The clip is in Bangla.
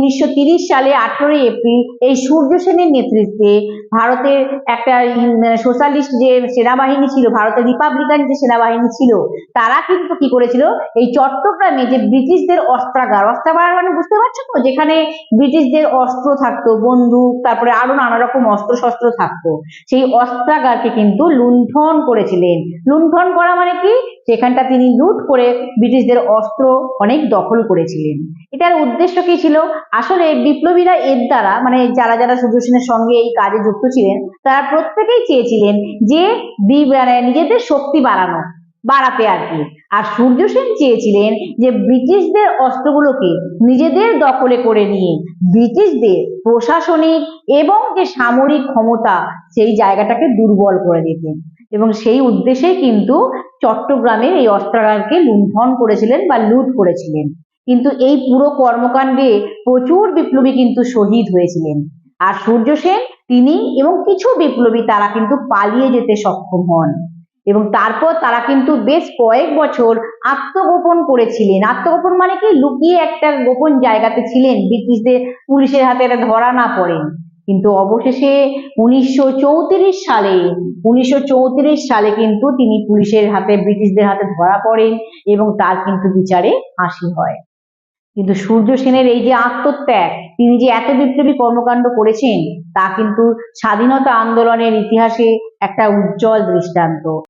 উনিশশো সালে আঠারোই এপ্রিল এই সূর্য সেনের নেতৃত্বে ভারতের একটা সোশ্যালিস্ট যে সেনাবাহিনী ছিল, ভারতের রিপাবলিকান যে সেনাবাহিনী ছিল, তারা কিন্তু কি করেছিল? এই চট্টগ্রামে যে ব্রিটিশদের অস্ত্রাগার অস্ত্রাগার মানে বুঝতে পারছ তো? যেখানে ব্রিটিশদের অস্ত্র থাকতো, বন্দুক, তারপরে আরও নানা রকম অস্ত্র শস্ত্র থাকতো, সেই অস্ত্রাগারকে কিন্তু লুণ্ঠন করেছিলেন। লুণ্ঠন করা মানে কি? সেখানটা তিনি লুট করে ব্রিটিশদের অস্ত্র অনেক দখল করেছিলেন। এটার উদ্দেশ্য কি ছিল? আসলে বিপ্লবীরা এর দ্বারা মানে যারা যারা সূর্য সেনের সঙ্গে এই কাজে যুক্ত ছিলেন, তারা প্রত্যেকেই চেয়েছিলেন যে মানে নিজেদের শক্তি বাড়ানো, বাড়াতে আর কি। আর সূর্য সেন চেয়েছিলেন যে ব্রিটিশদের অস্ত্রগুলোকে নিজেদের দখলে করে নিয়ে ব্রিটিশদের প্রশাসনিক এবং যে সামরিক ক্ষমতা, সেই জায়গাটাকে দুর্বল করে দিতেন। এবং সেই উদ্দেশ্যেই কিন্তু চট্টগ্রামের এই অস্ত্রাগারকে লুণ্ঠন করেছিলেন বা লুট করেছিলেন। কিন্তু এই পুরো কর্মকাণ্ডে প্রচুর বিপ্লবী কিন্তু শহীদ হয়েছিলেন। আর সূর্য সেন, তিনি এবং কিছু বিপ্লবী তারা কিন্তু পালিয়ে যেতে সক্ষম হন। এবং তারপর তারা কিন্তু বেশ কয়েক বছর আত্মগোপন করেছিলেন। আত্মগোপন মানে কি? লুকিয়ে একটা গোপন জায়গাতে ছিলেন, ব্রিটিশদের পুলিশের হাতে এটা ধরা না পড়েন। কিন্তু অবশেষে উনিশশো চৌত্রিশ সালে, উনিশশো চৌত্রিশ সালে কিন্তু তিনি পুলিশের হাতে, ব্রিটিশদের হাতে ধরা পড়েন এবং তার কিন্তু বিচারে ফাঁসি হয়। কিন্তু সূর্য সেনের এই যে আত্মত্যাগ, তিনি যে এত বিপ্লবী কর্মকাণ্ড করেছেন, তা কিন্তু স্বাধীনতা আন্দোলনের ইতিহাসে একটা উজ্জ্বল দৃষ্টান্ত।